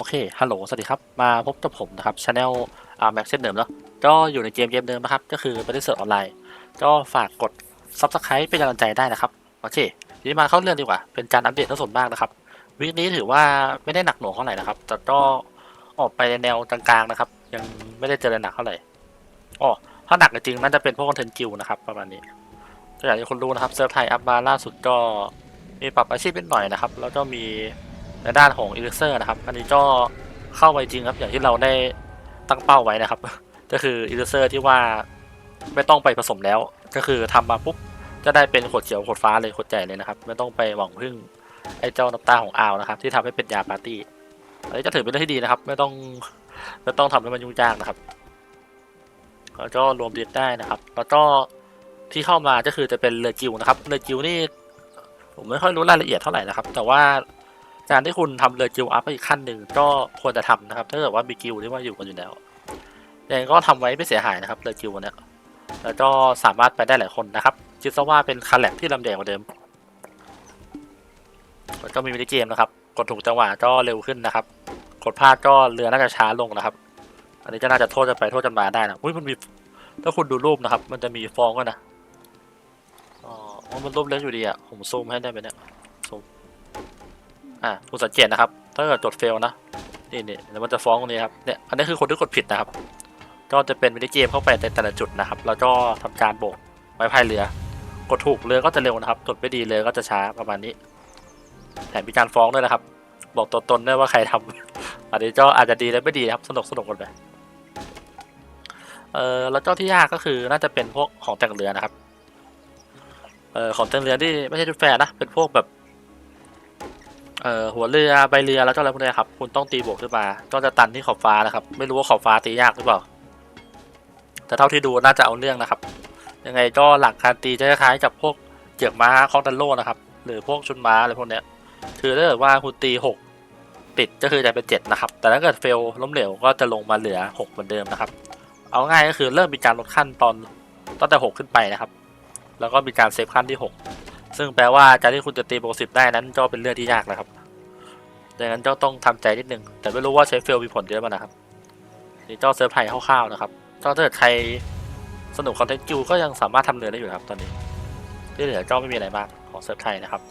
โอเค ฮัลโหล สวัสดีครับ มาพบกับผมนะครับช anel อ่าแม็กเช่นเดิมเนาะก็อยู่ในเกมเกมเดิมนะครับ ก็คือ b a t t l e เซิร์ออนไลน์ก็ฝากกด Subscribe เป็นกำลังใจได้นะครับ โอเคทีนี้มาเข้าเรื่องดีกว่า เป็นการอัปเดตทั้งส่วนมากนะครับ วีคนี้ถือว่าไม่ได้หนักหน่วงเท่าไหร่นะครับ แต่ก็ออกไปในแนวกลางๆนะครับ ยังไม่ได้เจอหนักเท่าไหร่อ๋อถ้าหนักจริงน่าจะเป็นพวกคอนเทนต์กิลนะครับประมาณนี้ก็อย่างที่คุณรู้นะครับเซิร์ฟไทยอัพมาล่าสุดก็มีปรับอาชีพนิดหน่อยนะครับ แล้วก็มี ในด้านของอีลิเซอร์นะครับ อันนี้ก็เข้าไปจริงครับ อย่างที่เราได้ตั้งเป้าไว้นะครับ ก็คืออีลิเซอร์ที่ว่าไม่ต้องไปผสมแล้ว ก็คือทำมาปุ๊บจะได้เป็นขวดเขียวขวดฟ้าเลยขวดใหญ่เลยนะครับ ไม่ต้องไปหวังพึ่งไอ้เจ้าน้ำตาของอาวนะครับ ที่ทำให้เป็นยาปาร์ตี้อันนี้จะถือเป็นเรื่องที่ดีนะครับ ไม่ต้องไม่ต้องทำให้มันยุ่งยากนะครับแล้วก็รวมเดียดได้นะครับ แล้วก็ที่เข้ามาก็คือจะเป็นเรือจิวนะครับเรือจิวนี่ผมไม่ค่อยรู้รายละเอียดเท่าไหร่นะครับ แต่ว่า การที่คุณทำเรือกิลอัพไปอีกขั้นหนึ่งก็ควรจะทำนะครับ ถ้าเกิดว่ามีกิลที่ว่าอยู่กันอยู่แล้วยังก็ทำไว้ไม่เสียหายนะครับเรือกิลเนี่ยแล้วก็สามารถไปได้หลายคนนะครับคิดซะว่าเป็นคันแลบที่ลำแดงกว่าเดิมแล้วก็มีมินิเกมนะครับ กดถูกจังหวะก็เร็วขึ้นนะครับ กดพลาดก็เรือน่าจะช้าลงนะครับ อันนี้ก็น่าจะโทษจะไปโทษจะมาได้นะอุ้ยมันมีถ้าคุณดูรูปนะครับ มันจะมีฟองก็นะอ๋อมันรูปเล็กอยู่ดีอะผมซูมให้ได้ไหมเนี่ย อ่าคุณสังเกตนะครับ ถ้าเกิดจดเฟลนะนี่นี่แล้วมันจะฟ้องตรงนี้ครับเนี่ยอันนี้คือคนที่กดผิดนะครับ ก็จะเป็นมินิเกมเข้าไปในแต่ละจุดนะครับ แล้วก็ทำการโบกไม้พายเรือ กดถูกเรือก็จะเร็วนะครับ กดไม่ดีเรือก็จะช้าประมาณนี้แถมมีการฟ้องด้วยนะครับ บอกตัวตนด้วยว่าใครทำอันนี้ก็อาจจะดีและไม่ดีนะครับสนุกสนุกกันไปเออแล้วก็ที่ยากก็คือน่าจะเป็นพวกของแต่งเรือนะครับเออของแต่งเรือที่ไม่ใช่ชุดแฟร์นะเป็นพวกแบบ เอ่อหัวเรือใบเรือแล้วก็อะไรพวกนี้ครับ คุณต้องตีบวกขึ้นมา ก็จะตันที่ขอบฟ้านะครับ ไม่รู้ว่าขอบฟ้าตียากหรือเปล่า แต่เท่าที่ดูน่าจะเอาเรื่องนะครับ ยังไงก็หลักการตีจะคล้ายกับพวกเจือกม้าคองตันโลนะครับ หรือพวกชุนม้าอะไรพวกเนี้ย คือถ้าเกิดว่าคุณตีหกติดก็คือจะเป็นเจ็ดนะครับ แต่ถ้าเกิดเฟลล้มเหลวก็จะลงมาเหลือหกเหมือนเดิมนะครับ เอาง่ายก็คือเริ่มมีการลดขั้นตอนตั้งแต่หกขึ้นไปนะครับ แล้วก็มีการเซฟขั้นที่หกซึ่งแปลว่าการที่คุณจะตีโบสิบได้นั้นก็เป็นเรื่องที่ยากนะครับ ดังนั้นเจ้าต้องทำใจนิดนึง แต่ไม่รู้ว่าใช้เฟลมีผลเยอะมั้ยนะครับนี่เจ้าเซิร์ฟไพ่คร่าวๆนะครับเจ้าถ้าเกิดใครสนุกคอนเทนต์กิวก็ยังสามารถทำเรือได้อยู่ครับตอนนี้ที่เหลือก็ไม่มีอะไรมากของเซิร์ฟไทยนะครับ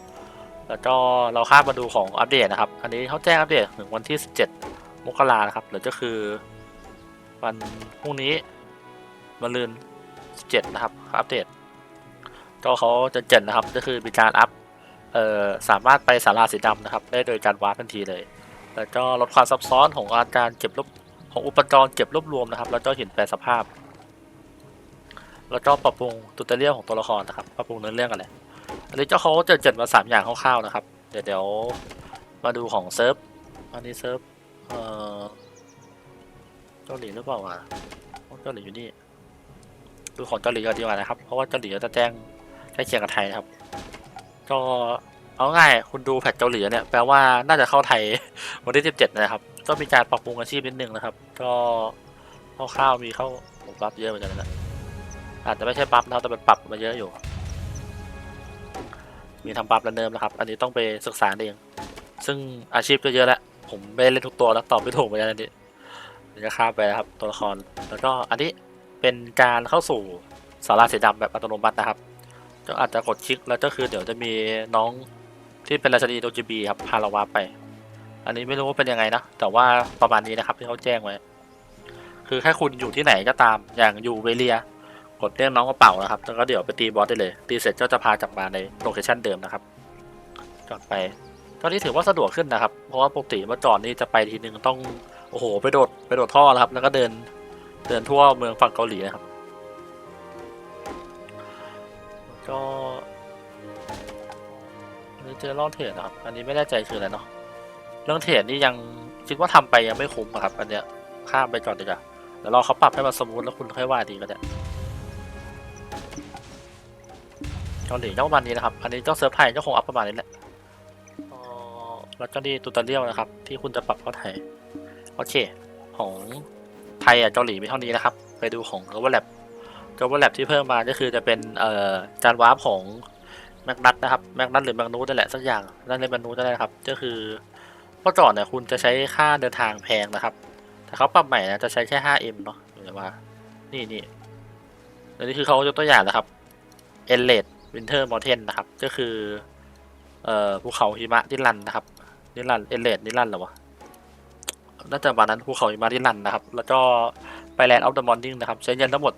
แล้วก็เราข้ามมาดูของอัปเดตนะครับ อันนี้เขาแจ้งอัปเดตถึงวันที่ 17 มกรานะครับหรือก็คือวันพรุ่งนี้มะรืน17 นะครับอัปเดตก็เขาจะเจนนะครับ ก็คือมีการอัพ เอ่อสามารถไปสาราสีดำนะครับ ได้โดยการวาร์ปทันทีเลย แล้วก็ลดความซับซ้อนของอาการเก็บรวบของอุปกรณ์เก็บรวบรวมนะครับ แล้วก็หินแปรสภาพ แล้วก็ปรับปรุงตูเตเรียลของตัวละครนะครับปรับปรุงเนื้อเรื่องอะไรอันนี้เจ้าเขาจะเจ็ดมาสามอย่างคร่าวๆนะครับ เดี๋ยวเดี๋ยวมาดูของเซิร์ฟอันนี้เซิร์ฟเอ่อเกาหลีหรือเปล่าวะเกาหลีอยู่นี่ดูของเกาหลีก่อนดีกว่านะครับ เพราะว่าเกาหลีจะแจ้งใกล้เคียงกับไทยนะครับ ก็เอาง่ายคุณดูแพทเกาหลีเนี่ยแปลว่าน่าจะเข้าไทยวันที่ 17 นะครับ ก็มีการปรับปรุงอาชีพนิดนึงนะครับ ก็คร่าวๆมีเข้าผมปรับเยอะเหมือนกันนะอาจจะไม่ใช่ปรับนะครับแต่เป็นปรับมาเยอะอยู่ มีทำปรับระเดิมนะครับ อันนี้ต้องไปศึกษาเอง ซึ่งอาชีพก็เยอะแล้วผมไม่เล่นทุกตัวแล้วตอบไม่ถูกเหมือนกันอันนี้จะข้ามไปนะครับตัวละครแล้วก็อันนี้เป็นการเข้าสู่สาราสีดำแบบอัตโนมัตินะครับ ก็อาจจะกดคลิกแล้วก็คือเดี๋ยวจะมีน้องที่เป็นราชนีโดจิบีครับพาเราวาไป อันนี้ไม่รู้ว่าเป็นยังไงนะ แต่ว่าประมาณนี้นะครับที่เขาแจ้งไว้ คือแค่คุณอยู่ที่ไหนก็ตาม อย่างอยู่เวเลีย กดเรียกน้องกระเป๋านะครับ แล้วก็เดี๋ยวไปตีบอสได้เลย ตีเสร็จก็จะพากลับมาในโลเคชันเดิมนะครับกลับไปตอนนี้ถือว่าสะดวกขึ้นนะครับ เพราะว่าปกติเมื่อก่อนนี่จะไปทีนึงต้อง โอ้โห ไปโดด ไปโดดท่อแล้วครับ แล้วก็เดิน เดินทั่วเมืองฝั่งเกาหลีนะครับ ก็อันนี้เจอร่องเทรดนะครับ อันนี้ไม่แน่ใจคืออะไรเนาะเรื่องเทรดนี่ยังคิดว่าทำไปยังไม่คุ้มครับ อันเนี้ยข้ามไปก่อนดีกว่าเดี๋ยวรอเขาปรับให้มันสมูทแล้วคุณค่อยว่าดีก็ได้เกาหลีก็ประมาณนี้นะครับ อันนี้เจ้าเซิร์ฟไทยก็คงอัพประมาณนี้แหละแล้วก็นี่ตูตาเรียลนะครับ ที่คุณจะปรับเข้าไทย โอเค ของไทยอะเกาหลีมีเท่านี้นะครับ ไปดูของ g o v e r l a b g o v e r l a b ที่เพิ่มมาก็คือจะเป็นเอ่อการวาร์ปของแมกนัทนะครับแมกนัทหรือแมกนูตนั่นแหละสักอย่างนั่นเลยแมกนูตนั่นแหละครับ ก็คือเมื่อก่อนเนี่ยคุณจะใช้ค่าเดินทางแพงนะครับ แต่เขาปรับใหม่นะจะใช้แค่ 5M เนาะหรือว่านี่นี่อันนี้คือเขายกตัวอย่างนะครับ e n l e t Winter Mountain นะครับ ก็คือเอ่อภูเขาหิมะนิรันนะครับนิรันดร์ e n l e t นิรันเหรอวะน่าจะประมาณนั้นภูเขาหิมะนิรันนะครับ แล้วก็ไป Land of the Morning นะครับ ใช้เงินทั้งหมด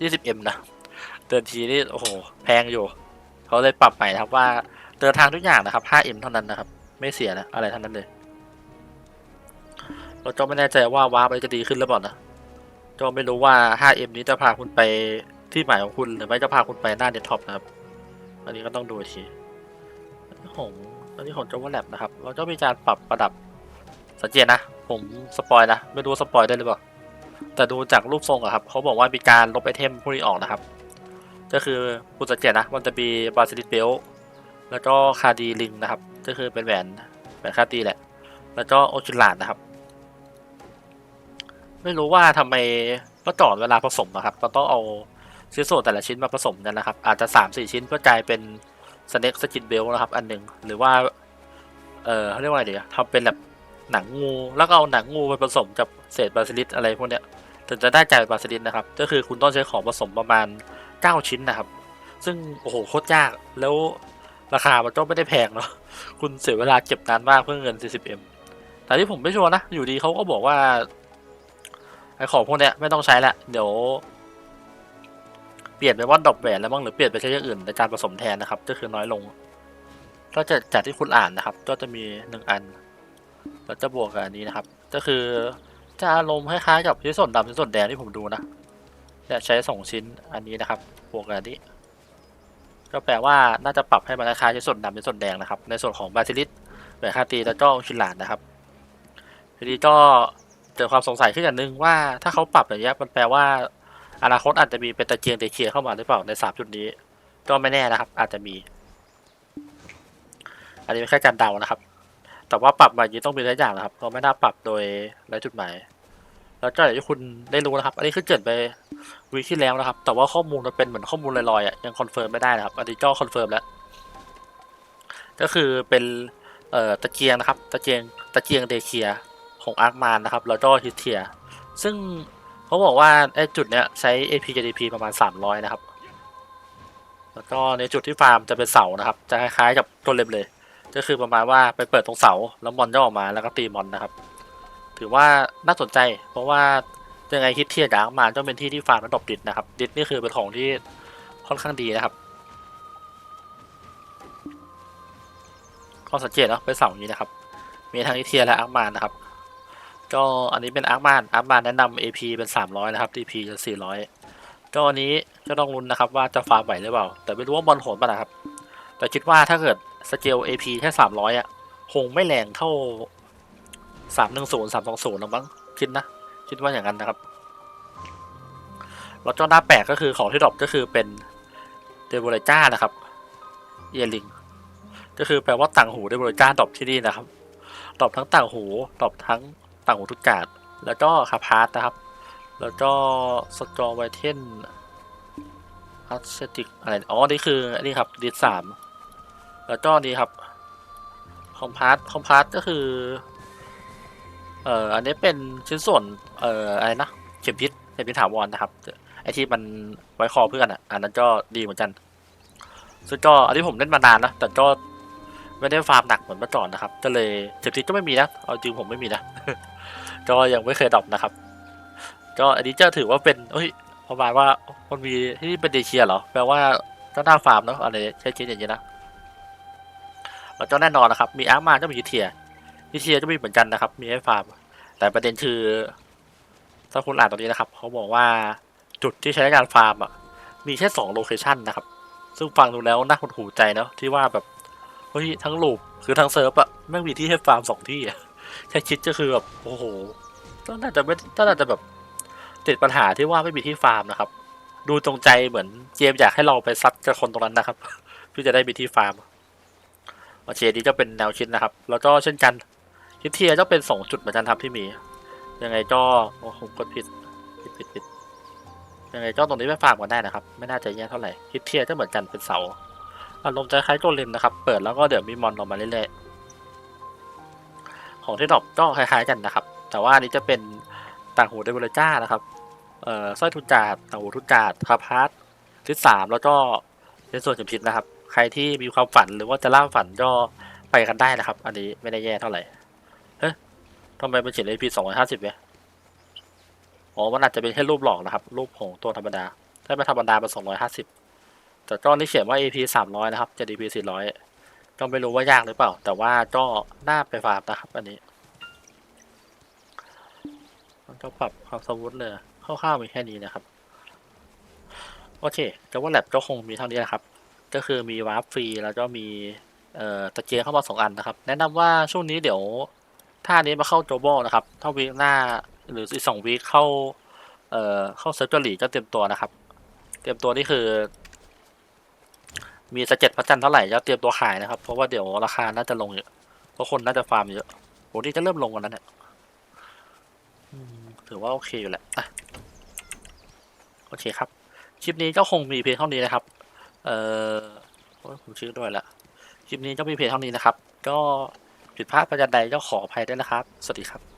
20M นะเดินทีนี่โอ้โหแพงอยู่ เขาเลยปรับใหม่นะครับว่าเดินทางทุกอย่างนะครับ 5M เท่านั้นนะครับ ไม่เสียนะอะไรทั้งนั้นเลยเราก็ไม่แน่ใจว่าว้าร์ปอะไรจะดีขึ้นหรือเปล่านะก็ไม่รู้ว่า 5M นี้จะพาคุณไปที่หมายของคุณหรือไม่จะพาคุณไปหน้าเดสก์ท็อปนะครับ อันนี้ก็ต้องดูอีกทีอันนี้ของอันนี้ของ Java Lab นะครับ เราก็มีการปรับประดับสังเกตนะ ผมสปอยนะ ไม่รู้สปอยได้หรือเปล่า แต่ดูจากรูปทรงอะครับเขาบอกว่ามีการลบไอเทมพวกนี้ออกนะครับ ก็คือคุณสังเกตนะมันจะมีบาซิลิสเบลแล้วก็คาดีลิงนะครับ ก็คือเป็นแหวนแหวนคาดีแหละ แล้วก็โอชิลาดนะครับ ไม่รู้ว่าทำไมเมื่อก่อนเวลาผสมนะครับเราต้องเอาชิ้นส่วนแต่ละชิ้นมาผสมกันนะครับ อาจจะสามสี่ชิ้นเพื่อกลายเป็นสเน็กสกินเบลนะครับ อันหนึ่งหรือว่า เออเขาเรียกว่าอะไรดีทำเป็นแบบ หนังงูแล้วก็เอาหนังงูไปผสมกับเศษบาซิลิสอะไรพวกเนี้ยถึงจะได้กลายเป็นบาซิลิสนะครับก็คือคุณต้องใช้ของผสมประมาณ 9 ชิ้นนะครับ ซึ่งโอ้โหโคตรยากแล้วราคามันก็ไม่ได้แพงเนาะคุณเสียเวลาเก็บนานมากเพื่อเงิน 40M แต่ที่ผมไม่ชัวร์นะ อยู่ดีเขาก็บอกว่าไอของพวกเนี้ยไม่ต้องใช้ละเดี๋ยว เปลี่ยนไปว่าดอกแหวนแล้วบ้างหรือเปลี่ยนไปใช้อย่างอื่นในการผสมแทนนะครับ ก็คือน้อยลง ก็จะจากที่คุณอ่านนะครับ ก็จะมีหนึ่งอัน แล้วจะบวกกับอันนี้นะครับ ก็คือจะอารมณ์คล้ายๆกับชิ้นส่วนดำชิ้นส่วนแดงที่ผมดูนะเนี่ยใช้สองชิ้นอันนี้นะครับบวกกับอันนี้ ก็แปลว่าน่าจะปรับให้มันคล้ายๆชิ้นส่วนดำชิ้นส่วนแดงนะครับ ในส่วนของบาซิลิสแหวนคาตีแล้วก็ชิลลาดนะครับทีนี้ก็เกิดความสงสัยขึ้นอย่างหนึ่งว่าถ้าเขาปรับอย่างเงี้ยมันแปลว่า อนาคตอาจจะมีเป็นตะเกียงเดเคียเข้ามาหรือเปล่าในสามจุดนี้ ก็ไม่แน่นะครับ อาจจะมี อันนี้เป็นแค่การเดานะครับ แต่ว่าปรับมาอย่างนี้ต้องมีหลายอย่างนะครับ เราไม่น่าปรับโดยไร้จุดหมาย แล้วก็อย่างที่คุณได้รู้นะครับ อันนี้คือเกิดไปวีคที่แล้วนะครับ แต่ว่าข้อมูลมันเป็นเหมือนข้อมูลลอยๆอะยังคอนเฟิร์มไม่ได้นะครับ อันนี้ก็คอนเฟิร์มแล้ว ก็คือเป็นเอ่อตะเกียงนะครับ ตะเกียงตะเกียงเดเคียของอาร์คมานนะครับ แล้วก็ฮิตเทีย ซึ่งเขาบอกว่าไอ้จุดเนี้ยใช้ AP GDP ประมาณ 300 นะครับ แล้วก็ในจุดที่ฟาร์มจะเป็นเสานะครับ จะคล้ายๆกับตัวเล็มเลย ก็คือประมาณว่าไปเปิดตรงเสาแล้วมอนจะออกมาแล้วก็ตีมอนนะครับ ถือว่าน่าสนใจ เพราะว่ายังไงฮิตเทียดาร์กมาต้องเป็นที่ที่ฟาร์มระดบดิดนะครับ ดิดนี่คือเป็นของที่ค่อนข้างดีนะครับก็สังเกตเนาะเป็นเสาอย่างนี้นะครับ มีทั้งฮิตเทียและอาร์กมานนะครับ ก็อันนี้เป็นอาร์คมานอาร์คมานแนะนำ AP เป็น 300 นะครับ DP จะ400 ก็อันนี้ก็ต้องลุ้นนะครับว่าจะฟาร์มไหวหรือเปล่า แต่ไม่รู้ว่าบอลโหดป่ะนะครับ แต่คิดว่าถ้าเกิด สเกล AP แค่300อะคงไม่แรงเท่า310 320หรอกมั้งคิดนะ คิดว่าอย่างนั้นนะครับ แล้วก็หน้าแปลกก็คือของที่ดรอปก็คือเป็นเดโบเลจ้านะครับเอลิง ก็คือแปลว่าต่างหูเดโบเลจ้าดรอปที่นี่นะครับดรอปทั้งต่างหูดรอปทั้งต่างหูทุกกาดแล้วก็คาพาร์ตนะครับ แล้วก็สตรอไวเทนอัสติกอะไร อ๋อ นี่คืออันนี้ครับดิสสาม แล้วก็นี่ครับคอมพาร์ตคอมพาร์ตก็คือ เอ่ออันนี้เป็นชิ้นส่วน เอ่ออะไรนะเข็มพิษเข็มพิษถาวรนะครับไอที่มันไว้คอเพื่อนอะอันนั้นก็ดีเหมือนกันซึ่งก็อันนี้ผมเล่นมานานนะแต่ก็ไม่ได้ฟาร์มหนักเหมือนเมื่อก่อนนะครับ ก็เลยเข็มพิษก็ไม่มีนะเอาจริงผมไม่มีนะก็ยังไม่เคยดรอปนะครับ ก็อันนี้จะถือว่าเป็นเฮ้ยประมาณว่ามันมีที่เป็นเดเชียเหรอแปลว่าก็น่าฟาร์มเนาะอะไรใช้คิดอย่างนี้นะ แล้วก็แน่นอนนะครับ มีอาร์มาก็มีฮิเทียฮิเทียก็มีเหมือนกันนะครับ มีให้ฟาร์ม แต่ประเด็นคือถ้าคุณอ่านตรงนี้นะครับ เขาบอกว่าจุดที่ใช้การฟาร์มอะ มีแค่สองโลเคชันนะครับ ซึ่งฟังดูแล้วน่าหดหูใจเนาะที่ว่าแบบ เฮ้ย ทั้งลูปคือทั้งเซิร์ฟอะไม่งมีที่ให้ฟาร์มสองที่อะแค่คิดก็คือแบบโอ้โหก็น่าจะไม่ก็น่าจะแบบติดปัญหาที่ว่าไม่มีที่ฟาร์มนะครับ ดูตรงใจเหมือนเกมอยากให้เราไปซัดกับคนตรงนั้นนะครับเพื่อจะได้มีที่ฟาร์ม โอเคนี้ก็เป็นแนวคิดนะครับ แล้วก็เช่นกันคิดเทียก็เป็นสองจุดเหมือนกันครับที่มี ยังไงก็โอ้ผมกดผิดผิดผิดผิดยังไงก็ตรงนี้ไปฟาร์มกันได้นะครับ ไม่น่าจะแย่เท่าไหร่คิดเทียก็เหมือนกันเป็นเสาอารมณ์จะคล้ายโกเลมนะครับ เปิดแล้วก็เดี๋ยวมีมอนออกมาเรื่อยๆของที่ดรอปก็คล้ายๆกันนะครับ แต่ว่าอันนี้จะเป็นต่างหูเดเวลจ้านะครับ เอ่อสร้อยทุจาดต่างหูทุจาดคาพาร์ทที่สามแล้วก็ในส่วนเข็มทิศนะครับ ใครที่มีความฝันหรือว่าจะล่าฝันก็ไปกันได้นะครับ อันนี้ไม่ได้แย่เท่าไหร่เฮ้ยทำไมมันเขียน AP สองร้อยห้าสิบเว้ยอ๋อมันอาจจะเป็นแค่รูปหลอกนะครับ รูปของตัวธรรมดา ถ้าไม่ธรรมดาเป็นสองร้อยห้าสิบแต่ก็นี่เขียนว่า AP สามร้อยนะครับจะ AP สี่ร้อยก็ไม่รู้ว่ายากหรือเปล่า แต่ว่าก็น่าไปฟาร์มนะครับ อันนี้ มันก็ปรับความสมูทเลยคร่าวๆมีแค่นี้นะครับ โอเคแต่ว่าแลบก็คงมีเท่านี้นะครับ ก็คือมีวาร์ปฟรีแล้วก็มีเอ่อตะเกียงเข้ามาสองอันนะครับ แนะนำว่าช่วงนี้เดี๋ยวถ้านี้มาเข้าโจโบนะครับถ้าวีคหน้าหรืออีกสองวีคเข้าเอ่อเข้าเซิร์ฟเกาหลีก็เตรียมตัวนะครับ เตรียมตัวนี่คือ มีสเก็ตพระจันทร์เท่าไหร่ก็เตรียมตัวขายนะครับ เพราะว่าเดี๋ยวราคาน่าจะลงเยอะเพราะคนน่าจะฟาร์มเยอะโหนี่จะเริ่มลงกันแล้วเนี่ยถือว่าโอเคอยู่แหละอะโอเคครับ คลิปนี้ก็คงมีเพียงเท่านี้นะครับ เออผมชื่อด้วยละคลิปนี้ก็มีเพียงเท่านี้นะครับ ก็ผิดพลาดประการใดก็ขออภัยด้วยนะครับ สวัสดีครับ